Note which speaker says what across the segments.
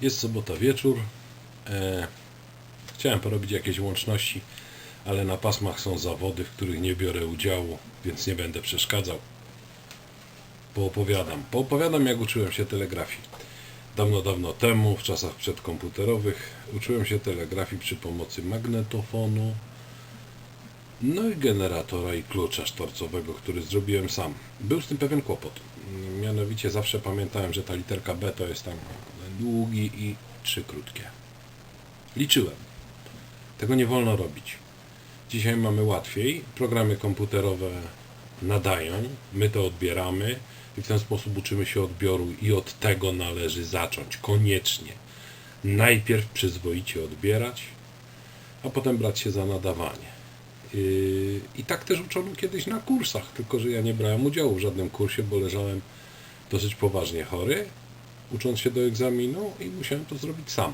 Speaker 1: Jest sobota wieczór. E, chciałem porobić jakieś łączności, ale na pasmach są zawody, w których nie biorę udziału, więc nie będę przeszkadzał. Poopowiadam. Poopowiadam, jak uczyłem się telegrafii. Dawno, dawno temu, w czasach przedkomputerowych, uczyłem się telegrafii przy pomocy magnetofonu, no i generatora i klucza sztorcowego, który zrobiłem sam. Był z tym pewien kłopot. Mianowicie zawsze pamiętałem, że ta literka B to jest tam długi i trzy krótkie. Liczyłem. Tego nie wolno robić. Dzisiaj mamy łatwiej. Programy komputerowe nadają, my to odbieramy i w ten sposób uczymy się odbioru i od tego należy zacząć. Koniecznie. Najpierw przyzwoicie odbierać, a potem brać się za nadawanie. Yy, I tak też uczono kiedyś na kursach, tylko że ja nie brałem udziału w żadnym kursie, bo leżałem dosyć poważnie chory, ucząc się do egzaminu i musiałem to zrobić sam.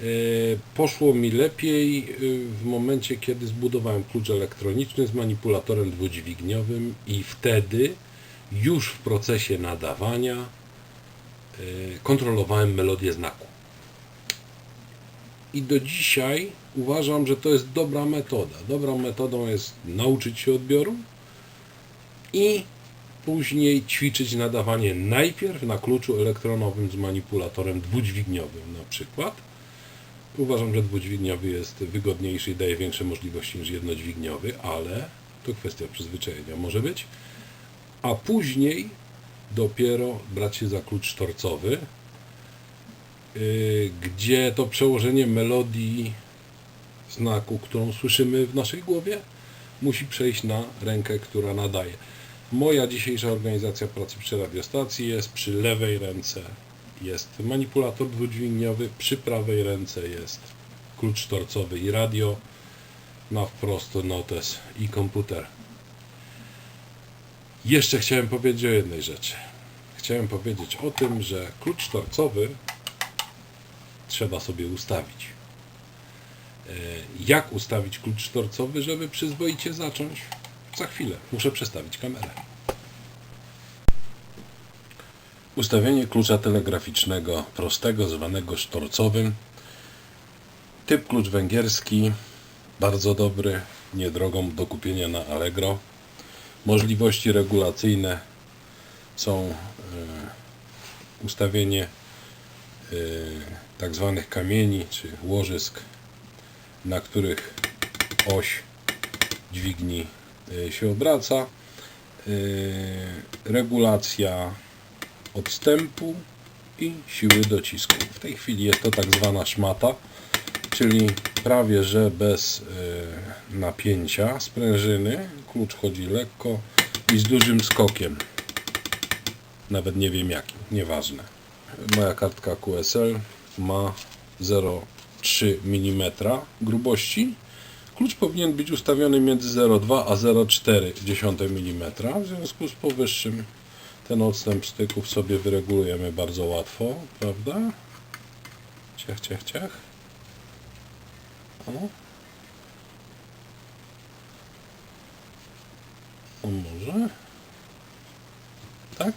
Speaker 1: Yy, Poszło mi lepiej yy, w momencie, kiedy zbudowałem klucz elektroniczny z manipulatorem dwudźwigniowym i wtedy już w procesie nadawania yy, kontrolowałem melodię znaku. I do dzisiaj uważam, że to jest dobra metoda. Dobrą metodą jest nauczyć się odbioru i później ćwiczyć nadawanie najpierw na kluczu elektronowym z manipulatorem dwudźwigniowym na przykład. Uważam, że dwudźwigniowy jest wygodniejszy i daje większe możliwości niż jednodźwigniowy, ale to kwestia przyzwyczajenia może być. A później dopiero brać się za klucz sztorcowy, yy, gdzie to przełożenie melodii znaku, którą słyszymy w naszej głowie, musi przejść na rękę, która nadaje. Moja dzisiejsza organizacja pracy przy radiostacji jest przy lewej ręce jest manipulator dwudźwigniowy, przy prawej ręce jest klucz sztorcowy i radio, na wprost notes i komputer. Jeszcze chciałem powiedzieć o jednej rzeczy. Chciałem powiedzieć o tym, że klucz sztorcowy trzeba sobie ustawić. E, Jak ustawić klucz sztorcowy, żeby przyzwoicie zacząć? Za chwilę. Muszę przestawić kamerę. Ustawienie klucza telegraficznego prostego, zwanego sztorcowym. Typ klucz węgierski, bardzo dobry, niedrogą do kupienia na Allegro. Możliwości regulacyjne są e, ustawienie e, tak zwanych kamieni czy łożysk, na których oś dźwigni się obraca. E, Regulacja odstępu i siły docisku. W tej chwili jest to tak zwana szmata, czyli prawie że bez e, napięcia sprężyny. Klucz chodzi lekko i z dużym skokiem. Nawet nie wiem jakim, nieważne. Moja kartka QSL ma 0,3 mm grubości. Klucz powinien być ustawiony między 0,2 a 0,4 mm. W związku z powyższym ten odstęp styków sobie wyregulujemy bardzo łatwo, prawda? Ciach, ciach, ciach. O. O może. Tak.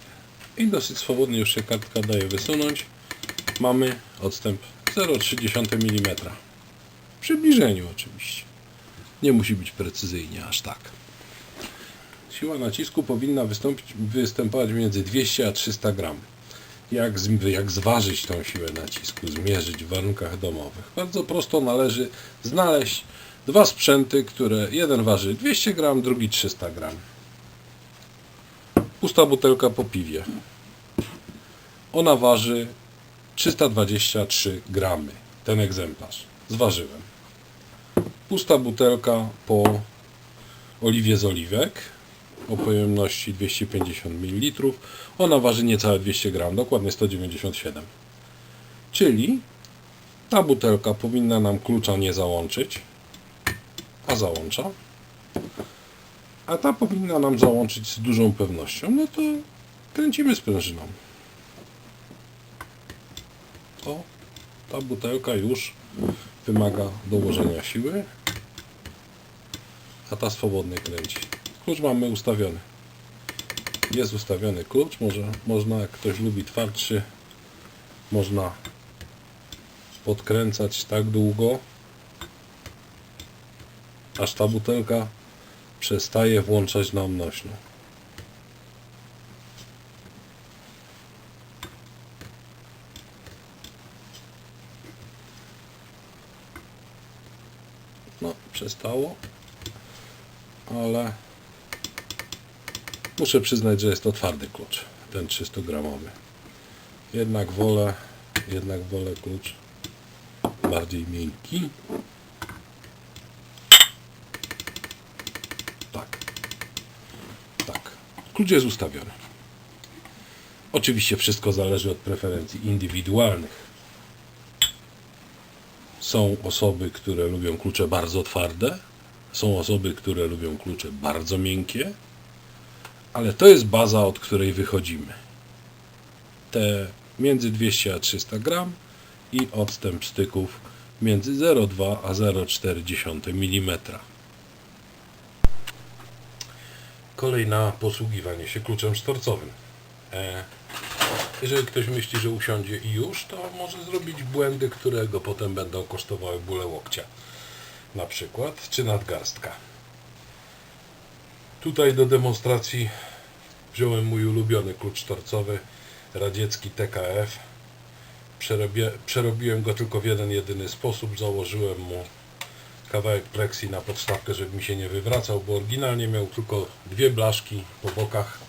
Speaker 1: I dosyć swobodnie już się kartka daje wysunąć. Mamy odstęp 0,3 mm. W przybliżeniu oczywiście. Nie musi być precyzyjnie aż tak. Siła nacisku powinna występować między 200 a 300 gram. Jak, jak zważyć tą siłę nacisku, zmierzyć w warunkach domowych? Bardzo prosto należy znaleźć dwa sprzęty, które jeden waży 200 gram, drugi 300 gram. Pusta butelka po piwie. Ona waży 323 gramy. Ten egzemplarz. Zważyłem. Pusta butelka po oliwie z oliwek o pojemności 250 ml. Ona waży niecałe 200 gram, dokładnie 197. Czyli ta butelka powinna nam klucza nie załączyć, a załącza. A ta powinna nam załączyć z dużą pewnością. No to kręcimy sprężyną. O, ta butelka już wymaga dołożenia siły, a ta swobodnie kręci. Klucz mamy ustawiony. Jest ustawiony klucz, może, można, jak ktoś lubi twardszy, można podkręcać tak długo, aż ta butelka przestaje włączać nam nośną. No, przestało, ale muszę przyznać, że jest to twardy klucz, ten 300 gramowy. Jednak wolę, jednak wolę klucz bardziej miękki. Tak. Tak. Klucz jest ustawiony. Oczywiście wszystko zależy od preferencji indywidualnych. Są osoby, które lubią klucze bardzo twarde, są osoby, które lubią klucze bardzo miękkie, ale to jest baza, od której wychodzimy. Te między 200 a 300 gram i odstęp styków między 0,2 a 0,4 mm. Kolej na posługiwanie się kluczem sztorcowym. E, jeżeli ktoś myśli, że usiądzie i już, to może zrobić błędy, które go potem będą kosztowały bóle łokcia. Na przykład, czy nadgarstka. Tutaj do demonstracji wziąłem mój ulubiony klucz sztorcowy, radziecki TKF. Przerobiłem go tylko w jeden jedyny sposób. Założyłem mu kawałek pleksji na podstawkę, żeby mi się nie wywracał, bo oryginalnie miał tylko dwie blaszki po bokach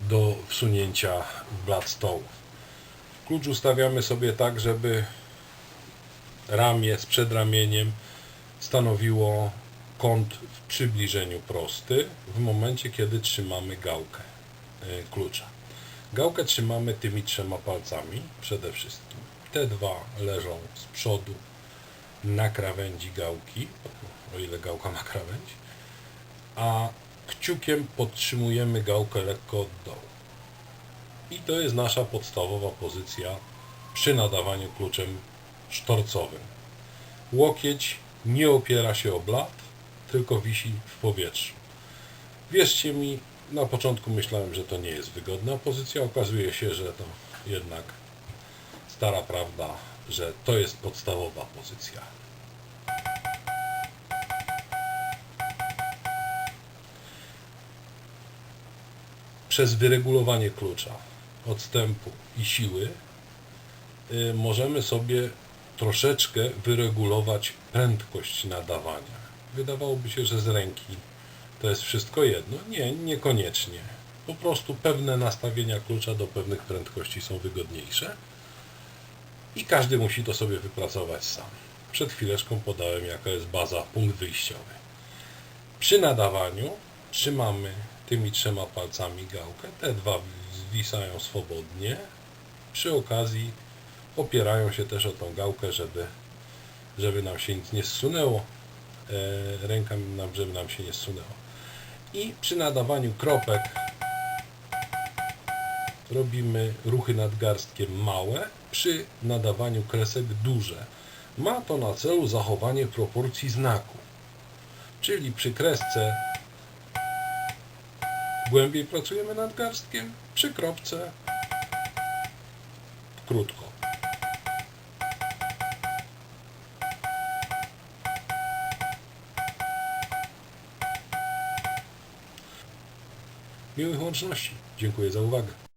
Speaker 1: do wsunięcia blat stołu. Klucz ustawiamy sobie tak, żeby ramię z przedramieniem stanowiło kąt w przybliżeniu prosty w momencie, kiedy trzymamy gałkę y, klucza. Gałkę trzymamy tymi trzema palcami przede wszystkim. Te dwa leżą z przodu na krawędzi gałki, o ile gałka ma krawędź, a kciukiem podtrzymujemy gałkę lekko od dołu. I to jest nasza podstawowa pozycja przy nadawaniu kluczem sztorcowym. Łokieć nie opiera się o blat, tylko wisi w powietrzu. Wierzcie mi, na początku myślałem, że to nie jest wygodna pozycja. Okazuje się, że to jednak stara prawda, że to jest podstawowa pozycja. Przez wyregulowanie klucza, odstępu i siły y, możemy sobie troszeczkę wyregulować prędkość nadawania. Wydawałoby się, że z ręki to jest wszystko jedno. Nie, niekoniecznie. Po prostu pewne nastawienia klucza do pewnych prędkości są wygodniejsze i każdy musi to sobie wypracować sam. Przed chwileczką podałem, jaka jest baza, punkt wyjściowy. Przy nadawaniu trzymamy tymi trzema palcami gałkę. Te dwa zwisają swobodnie. Przy okazji opierają się też o tą gałkę, żeby, żeby nam się nic nie zsunęło. E, ręka nam, żeby nam się nie zsunęło. I przy nadawaniu kropek robimy ruchy nadgarstkiem małe, przy nadawaniu kresek duże. Ma to na celu zachowanie proporcji znaku. Czyli przy kresce głębiej pracujemy nadgarstkiem, przy kropce krótko. Miłych łączności. Dziękuję za uwagę.